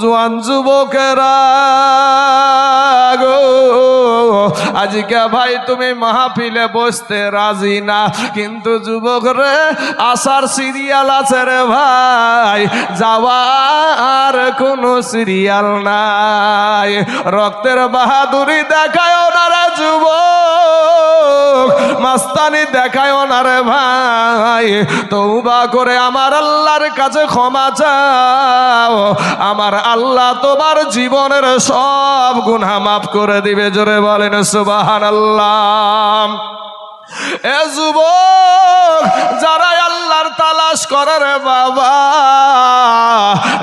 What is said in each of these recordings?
জোয়ান যুবকেরা গো, আজকে ভাই তুমি মাহফিলে বসতে রাজি না, কিন্তু যুবক রে, আসার সিরিয়াল আছে রে ভাই, যাওয়ার কোনো সিরিয়াল নাই। রক্তের বাহাদুরি দেখায় ওনারা যুবক। মাস্তানি দেখায় ওনারে ভাই। তৌবা করে আমার আল্লাহর কাছে ক্ষমা চাও। আমার আল্লাহ তোমার জীবনের সব গুণা মাফ করে দিবে, জোরে বলেন সুবাহান আল্লাহ এ যুবক, যারা আল্লাহর তালাশ করে রে বাবা,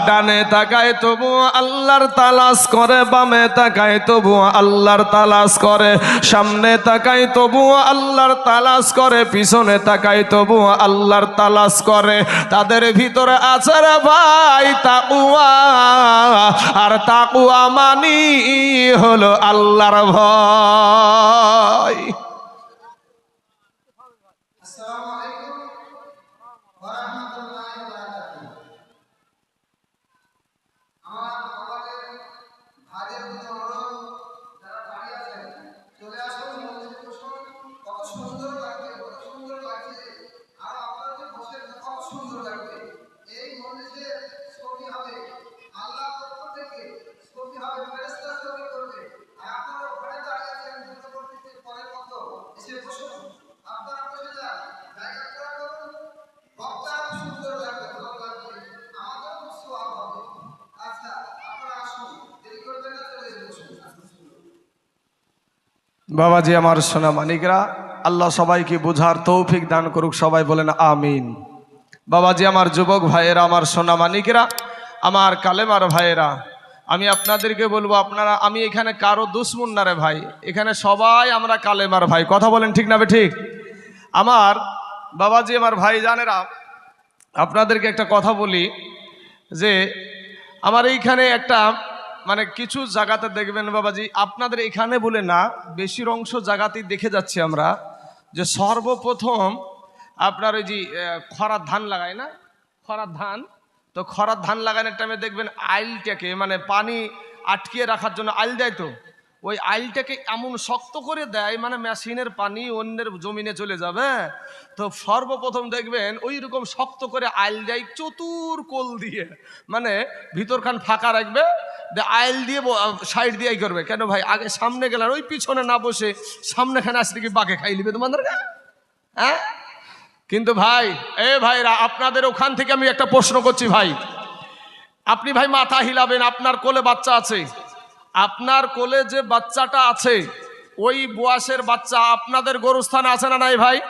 ডানে তাকায় তবু আল্লাহর তালাশ করে, বামে তাকায় তবু আল্লাহর তালাশ করে, সামনে তাকায় তবু আল্লাহর তালাশ করে, পিছনে তাকায় তবু আল্লাহর তালাশ করে। তাদের ভিতরে আছে রে ভাই তাকুয়া আর তাকুয়া মানি হলো আল্লাহর ভয়। বাবাজি, আমার সোনা মানিকরা, আল্লাহ সবাইকে বুঝার তৌফিক দান করুক, সবাই বলেন আমিন। বাবাজি, আমার যুবক ভাইয়েরা, আমার সোনা মানিকরা, আমার কালেমার ভাইয়েরা, আমি আপনাদেরকে বলব, আপনারা, আমি এখানে কারও দুশ্মন না রে ভাই, এখানে সবাই আমরা কালেমার ভাই। কথা বলেন ঠিক না ঠিক? আমার বাবাজি, আমার ভাই জানেরা, আপনাদেরকে একটা কথা বলি, যে আমার এইখানে একটা মানে কিছু জায়গাতে দেখবেন বাবাজি, আপনাদের এখানে বলে না বেশির অংশ জায়গাতেই দেখে যাচ্ছি আমরা, যে সর্বপ্রথম আপনার ওই যে খরার ধান লাগায় না? খরার ধান। তো খরার ধান লাগানোর টাইমে দেখবেন আইলটাকে মানে পানি আটকিয়ে রাখার জন্য আইল দেয় তো? ওই আইলটাকে এমন শক্ত করে দেয় মানে মেশিনের পানি অন্যের জমিনে চলে যাবে তো সর্বপ্রথম দেখবেন ওই রকম শক্ত করে আইল দেয় চতুর কোল দিয়ে মানে ভিতরখান ফাঁকা রাখবে আইল দিয়ে সাইড দিয়ে করবে। কেন ভাই? আগে সামনে গেলেন ওই পিছনে না বসে সামনেখানে আসলে কি বাঘে খাই লিবে তোমাদের? হ্যাঁ? কিন্তু ভাই, এ ভাইরা, আপনাদের ওখান থেকে আমি একটা প্রশ্ন করছি ভাই। আপনি ভাই মাথা হিলাবেন, আপনার কোলে বাচ্চা আছে। আপনার কোলে যে বাচ্চাটা আছে, ওই বয়সের বাচ্চা আপনাদের গরুস্থানে আছে না নাই ভাই?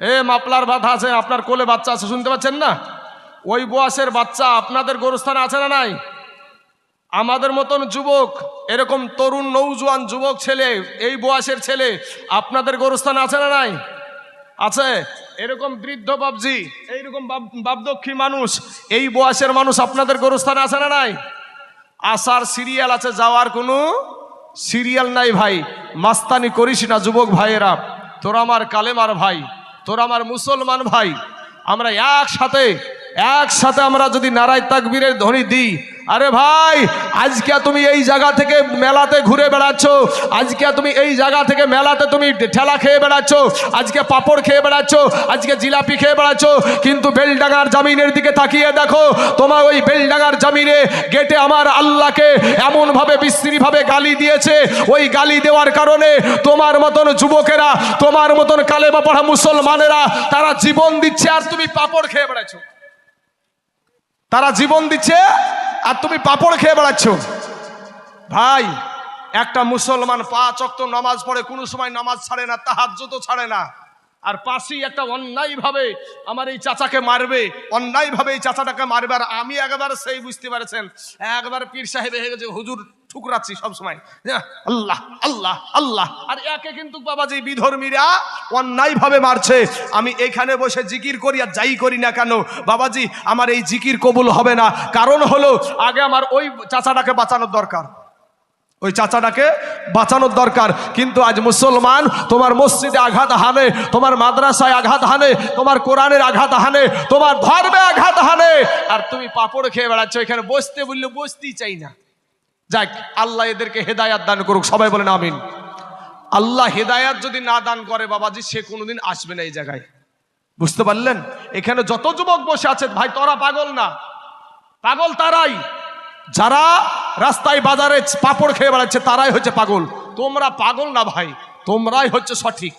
এ, মাপলার বাধা আছে, আপনার কোলে বাচ্চা আছে, শুনতে পাচ্ছেন না? ওই বয়সের বাচ্চা আপনাদের গরুস্থানে আছে না নাই? আমাদের মতন যুবক, এরকম তরুণ নৌজোয়ান যুবক ছেলে, এই বয়সের ছেলে, আপনাদের গরুস্থানে আছে না নাই? আছে? এরকম বৃদ্ধ বাবজি এইরকম বাপদক্ষী মানুষ, এই বয়সের মানুষ আপনাদের গরুস্থানে আছে না নাই? আসার সিরিয়াল আছে, যাওয়ার কোনো সিরিয়াল নাই ভাই। মাস্তানি করিস না যুবক ভাইয়েরা। তোর আমার কালেমার ভাই, তোর আমার মুসলমান ভাই। আমরা একসাথে একসাথে আমরা যদি নারায় তাকবীরের ধ্বনি দিই আরে ভাই, আজকে তুমি এই জায়গা থেকে মেলাতে ঘুরে বেড়াচ্ছ। আজকে তুমি এই জায়গা থেকে মেলাতে তুমি ঠেলা খেয়ে বেড়াচ্ছ। আজকে পাপড় খেয়ে বেড়াচ্ছ, আজকে জিলাপি খেয়ে বেড়াচ্ছ। কিন্তু বেলডাঙ্গার জামিনের দিকে তাকিয়ে দেখো, তোমার ওই বেলডাঙ্গার জামিনে গেটে আমার আল্লাহকে এমনভাবে বিশ্রীভাবে গালি দিয়েছে। ওই গালি দেওয়ার কারণে তোমার মতন যুবকেরা, তোমার মতন কালেমা পড়া মুসলমানেরা, তারা জীবন দিচ্ছে আর তুমি পাপড় খেয়ে বেড়াচ্ছ। তারা জীবন দিচ্ছে আর তুমি পাপড় খেয়ে বেড়াচ্ছ। ভাই, একটা মুসলমান পাঁচ অক্ত নামাজ পড়ে, কোনো সময় নামাজ ছাড়ে না, তাহাজ্জুদও ছাড়ে না। আর পাশেই একটা অন্যায়ভাবে আমার এই চাচাকে মারবে, অন্যায়ভাবে এই চাচাটাকে মারবে, আর আমি একবার সেই বুঝতে পারছেন, একবার পীর সাহেব হয়ে গেছে, হুজুর ঠুকরাচ্ছি সবসময়। আল্লাহ আল্লাহ আল্লাহ। আর একে কিন্তু বাবাজি বিধর্মীরা অন্যায়ভাবে মারছে, আমি এখানে বসে জিকির করি আর যাই করি না কেন? বাবাজি, আমার এই জিকির কবুল হবে না। কারণ হলো, আগে আমার ওই চাচাটাকে বাঁচানোর দরকার। ওই চাচাটাকে বাঁচানোর দরকার। কিন্তু আজ মুসলমান, তোমার মসজিদে আঘাত হানে, তোমার মাদ্রাসায় আঘাত হানে, তোমার কোরআনের আঘাত হানে, তোমার ধর্মে আঘাত হানে। আর তুমি পাপড় খেয়ে বেড়াচ্ছ, এখানে বসতে বললে বসতেই চাই না। যাক, আল্লাহ এদেরকে হেদায়াত দান করুক, সবাই বলেন আমিন। আল্লাহ হেদায়াত যদি না দান করে বাবাজি, সে কোনোদিন আসবে না এই জায়গায়। বুঝতে পারলেন? এখানে যত যুবক বসে আছে, ভাই, তোরা পাগল না। পাগল তারাই। যারা রাস্তায় বাজারে পাপড় খেয়ে বেড়াচ্ছে, তারাই হচ্ছে পাগল। তোমরা পাগল না, ভাই, তোমরাই হচ্ছে সঠিক।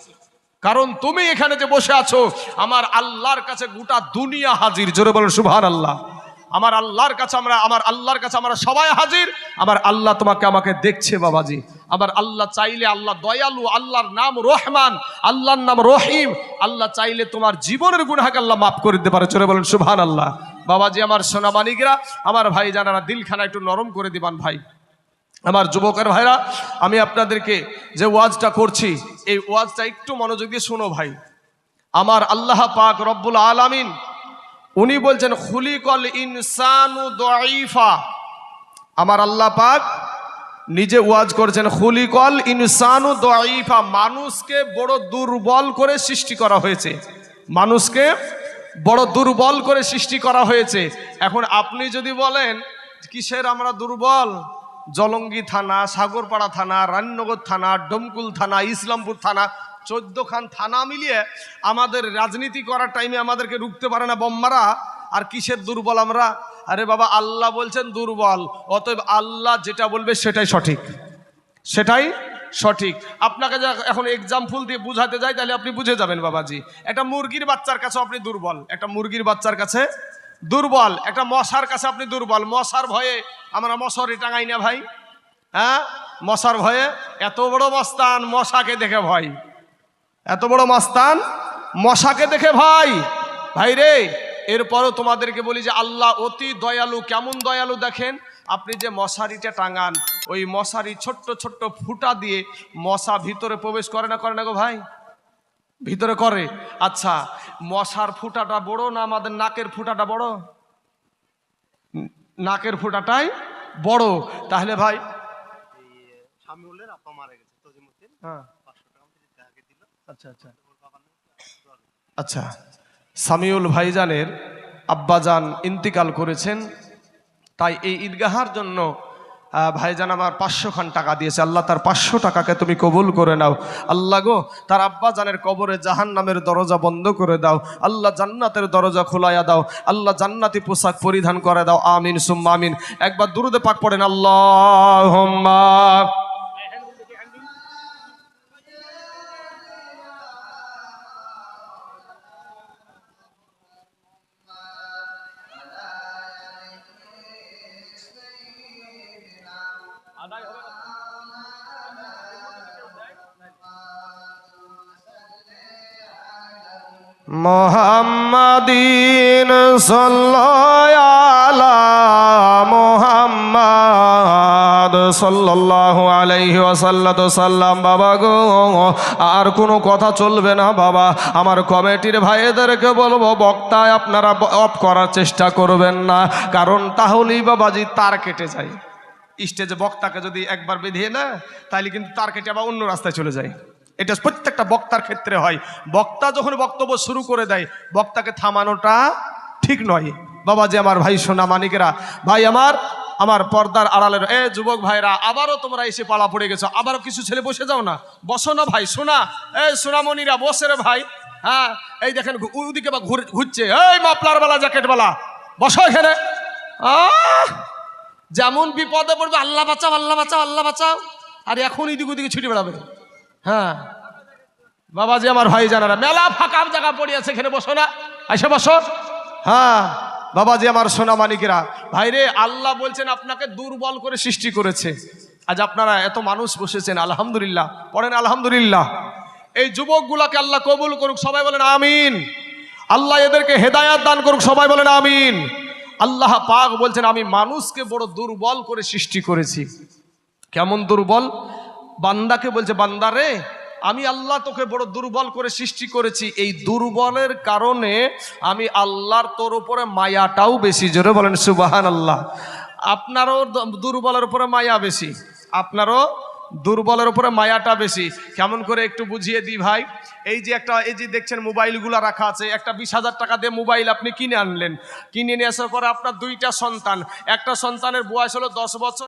কারণ তুমি এখানে যে বসে আছো, আমার আল্লাহর কাছে গোটা দুনিয়া হাজির। জোরে বলেন সুভান আল্লাহ আমার আল্লাহর কাছে আমরা, আমার আল্লাহর কাছে আমরা সবাই হাজির। আমার আল্লাহ তোমাকে আমাকে দেখছে, বাবাজি। আমার আল্লাহ চাইলে আল্লাহ দয়ালু, আল্লাহর নাম রহমান, আল্লাহর নাম রহিম। আল্লাহ চাইলে তোমার জীবনের গুণাকে আল্লাহ মাফ করে দিতে পারে। চলে বলেন সুভান আল্লাহ বাবাজি, আমার সোনা মানিকরা আমার ভাই জানারা দিলখানা একটু নরম করে দিবান ভাই। আমার যুবকের ভাইরা, আমি আপনাদেরকে যে ওয়াজটা করছি, এই ওয়াজটা একটু মনোযোগ দিয়ে শোনো ভাই। আমার আল্লাহ পাক রব্বুল আলামিন উনি বলছেন, খুলিকল ইনসানু দঈফা। আমার আল্লাহ পাক নিজে ওয়াজ করেছেন, খুলিকল ইনসানু দঈফা। মানুষকে বড় দুর্বল করে সৃষ্টি করা হয়েছে। মানুষকে বড় দুর্বল করে সৃষ্টি করা হয়েছে। এখন আপনি যদি বলেন, কিসের আমরা দুর্বল? জলঙ্গি থানা, সাগরপাড়া থানা রান্নগর থানা, ডমকুল থানা, ইসলামপুর থানা চোদ্দ খান থানা মিলিয়ে আমাদের রাজনীতি করার টাইমে আমাদেরকে রুখতে পারে না বম্মারা আর কিসের দুর্বল আমরা? আরে বাবা, আল্লাহ বলছেন দুর্বল। অতএব আল্লাহ যেটা বলবে সেটাই সঠিক। সেটাই সঠিক। আপনাকে এখন এক্সাম্পল দিয়ে বুঝাতে যাই, তাহলে আপনি বুঝে যাবেন বাবাজি। একটা মুরগির বাচ্চার কাছে আপনি দুর্বল। একটা মুরগির বাচ্চার কাছে দুর্বল। একটা মশার কাছে আপনি দুর্বল। মশার ভয়ে আমরা মশারি টাঙাই না ভাই। হ্যাঁ? মশার ভয়ে এত বড় মস্তান মশাকে দেখে ভয়। এত বড় মাস্তান? মশাকে দেখে ভাই। ভাই রে এরপরও তোমাদেরকে বলি যে আল্লাহ অতি দয়ালু কেমন দয়ালু দেখেন? আপনি যে মশারিটা টাঙান ওই মশারি ছোট্ট ছোট্ট ফুটা দিয়ে মশা ভিতরে প্রবেশ করে না করে না গো ভাই? ভিতরে করে? আচ্ছা মশার ফুটাটা বড় না আমাদের নাকের ফুটাটা বড়? নাকের ফুটাটাই বড়। তাহলে ভাই শামিউলের আপা মারা গেছে হ্যাঁ পাঁচশো টাকা আমাকে দিতে আগে দিল আচ্ছা আচ্ছা। আচ্ছা সামিউল ভাইজানের আব্বাজান ইন্তিকাল করেছেন, তাই এই ঈদগাহার জন্য ভাইজান আমার পাঁচশো খান টাকা দিয়েছে। আল্লাহ তার পাঁচশো টাকাকে তুমি কবুল করে নাও। আল্লাহ গো, তার আব্বাজানের কবরে জাহান নামের দরজা বন্ধ করে দাও। আল্লাহ জান্নাতের দরজা খোলাইয়া দাও। আল্লাহ জান্নাতি পোশাক পরিধান করে দাও। আমিন, সুম্মা আমিন। একবার দুরুদে পাক পড়েন আল্লাহ মোহাম্মদিন সাল্লাল্লাহু মোহাম্মদ সাল্লাল্লাহু আলাইহি ওয়াসাল্লাম। সাল্লাম, বাবা গো, আর কোনো কথা চলবে না বাবা। আমার কমিটির ভাইদেরকে বলব, বক্তায় আপনারা অফ করার চেষ্টা করবেন না। কারণ তাহলেই বাবাজি তার কেটে যায়। স্টেজে বক্তাকে যদি একবার বেঁধিয়ে না তাহলে কিন্তু তার কেটে আবার অন্য রাস্তায় চলে যায়। এটা প্রত্যেকটা বক্তার ক্ষেত্রে হয়। বক্তা যখন বক্তব্য শুরু করে দেয়, বক্তাকে থামানোটা ঠিক নয়। বাবা যে আমার ভাই, সোনা মানিকেরা, ভাই আমার আমার পর্দার আড়ালের, এ যুবক ভাইরা, আবারও তোমরা এসে পালা পড়ে গেছো। আবারও কিছু ছেলে বসে যাও না। বসো না ভাই, সোনা এই সোনামণিরা, বসে রে ভাই। হ্যাঁ এই দেখেন ওদিকে বা ঘুর- ঘুরছে। এই মাপলার বালা জ্যাকেট বালা বসো এখানে। যেমন বিপদে পড়বে, আল্লাহ বাঁচাও আল্লাহ বাঁচাও আল্লাহ বাঁচাও। আর এখন এদিক ওদিকে ছুটে বেড়াবে। হ্যাঁ। বাবাজি আমার ভাই জানারা মেলা ফাঁকা জায়গা পড়ে আছে, এখানে বসো না। এসে বসো। হ্যাঁ বাবাজি আমার সোনা মানিকেরা ভাইরে, আল্লাহ বলছেন আপনাকে দুর্বল করে সৃষ্টি করেছে। আজ আপনারা এত মানুষ বসেছেন, আলহামদুলিল্লাহ। পড়েন আলহামদুলিল্লাহ। এই যুবকগুলাকে আল্লাহ কবুল করুক, সবাই বলেন আমিন। আল্লাহ এদেরকে হেদায়াত দান করুক, সবাই বলেন আমিন। আল্লাহ পাক বলছেন, আমি মানুষকে বড় দুর্বল করে সৃষ্টি করেছি। কেমন দুর্বল? বান্দাকে বলছে, বান্দা রে, আমি আল্লাহ তোকে বড় দুর্বল করে সৃষ্টি করেছি। এই দুর্বলের কারণে আমি আল্লাহর তোর উপরে মায়াটাও বেশি। জোরে বলেন সুবাহান আল্লাহ আপনারও দুর্বলের উপরে মায়া বেশি, আপনারও দুর্বলের উপরে মায়াটা বেশি। কেমন করে একটু বুঝিয়ে দিই ভাই। এই যে একটা, এই যে দেখছেন মোবাইলগুলো রাখা আছে, একটা বিশ হাজার টাকা দিয়ে মোবাইল আপনি কিনে আনলেন। কিনে নিয়ে আসার পরে আপনার দুইটা সন্তান, একটা সন্তানের বয়স হলো দশ বছর।